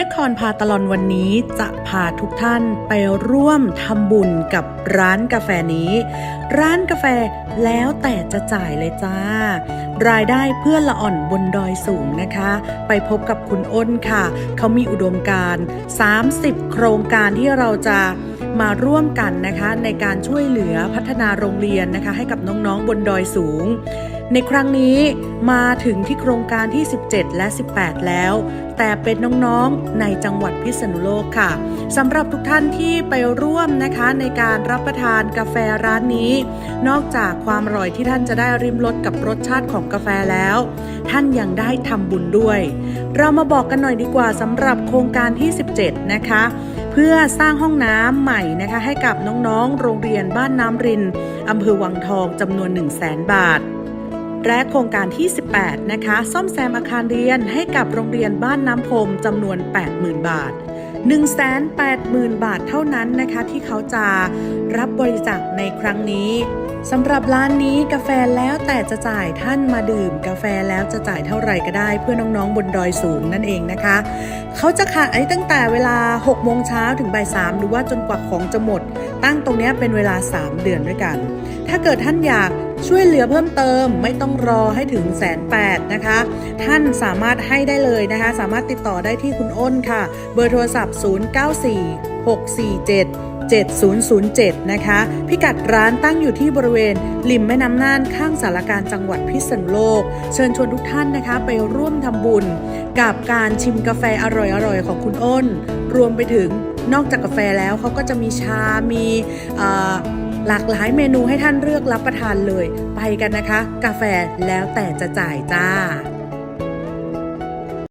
นครพาตลอนวันนี้จะพาทุกท่านไปร่วมทำบุญกับร้านกาแฟนี้ ร้านกาแฟแล้วแต่จะจ่ายเลยจ้า รายได้เพื่อละอ่อนบนดอยสูงนะคะ ไปพบกับคุณอ้นค่ะ เขามีอุดมการณ์30 โครงการที่เราจะมาร่วมกันนะคะ ในการช่วยเหลือพัฒนาโรงเรียนนะคะ ให้กับน้องๆบนดอยสูง ในครั้งนี้มาถึงที่โครงการที่ 17 และ 18 แล้ว แต่เป็นน้องๆในจังหวัดพิษณุโลกค่ะสำหรับทุกท่านที่ไปร่วมนะคะในการรับประทานกาแฟร้านนี้ นอกจากความอร่อยที่ท่านจะได้ริมรสกับรสชาติของกาแฟแล้ว ท่านยังได้ทำบุญด้วย เรามาบอกกันหน่อยดีกว่าสำหรับโครงการที่ 17 นะคะเพื่อสร้างห้องน้ำใหม่นะคะให้กับน้องๆ โรงเรียนบ้านน้ำรินอำเภอวังทองจำนวน 1 0 0 0 0แบาท และโครงการที่ 18 นะคะ ซ่อมแซมอาคารเรียนให้กับโรงเรียนบ้านน้ำพรมจำนวน 80,000 บาท 180,000 บาทเท่านั้นนะคะ ที่เขาจะรับบริจาคในครั้งนี้สำหรับร้านนี้กาแฟแล้วแต่จะจ่ายท่านมาดื่ม กาแฟแล้วจะจ่ายเท่าไหร่ก็ได้เพื่อน้องๆบนดอยสูงนั่นเองนะคะ เขาจะขายตั้งแต่เวลา 6 โมงเช้าถึงบ่าย3หรือว่าจนกว่าของจะหมด ตั้งตรงนี้เป็นเวลา 3 เดือนด้วยกัน ถ้าเกิดท่านอยากช่วยเหลือเพิ่มเติมไม่ต้องรอให้ถึงแสนแปดนะคะ ท่านสามารถให้ได้เลยนะคะ สามารถติดต่อได้ที่คุณอ้นค่ะ เบอร์โทรศัพท์ 094647 7007 นะคะ พิกัดร้านตั้งอยู่ที่บริเวณ ริมแม่น้ำน่านข้างสารการจังหวัดพิษณุโลก เชิญชวนทุกท่านนะคะ ไปร่วมทำบุญ กับการชิมกาแฟอร่อยๆ ของคุณอ้น รวมไปถึง นอกจากกาแฟแล้วเขาก็จะมีชา มีหลากหลายเมนูให้ท่านเลือกรับประทานเลย ไปกันนะคะ กาแฟแล้วแต่จะจ่ายจ้า